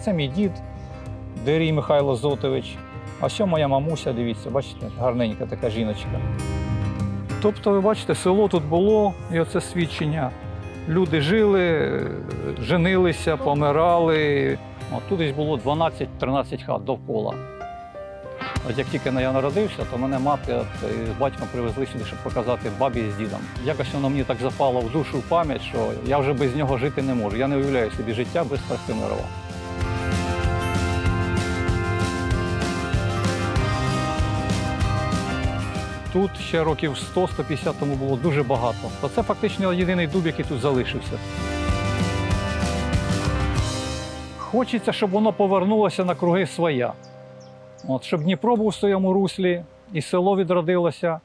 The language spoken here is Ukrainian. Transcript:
Це мій дід, Дерій Михайло Зотович. А ось моя мамуся, дивіться, бачите, гарненька така жіночка. Тобто, ви бачите, село тут було, і оце свідчення. Люди жили, женилися, помирали. От тут десь було 12-13 хат довкола. От як тільки я народився, то мене мати з батьком привезли сюди, щоб показати бабі з дідом. Якось воно мені так запало в душу в пам'ять, що я вже без нього жити не можу. Я не уявляю собі життя без Трахтимирова. Тут ще років 100-150 тому було дуже багато. То це фактично єдиний дуб, який тут залишився. Хочеться, щоб воно повернулося на круги своя. От, щоб Дніпро був в своєму руслі, і село відродилося.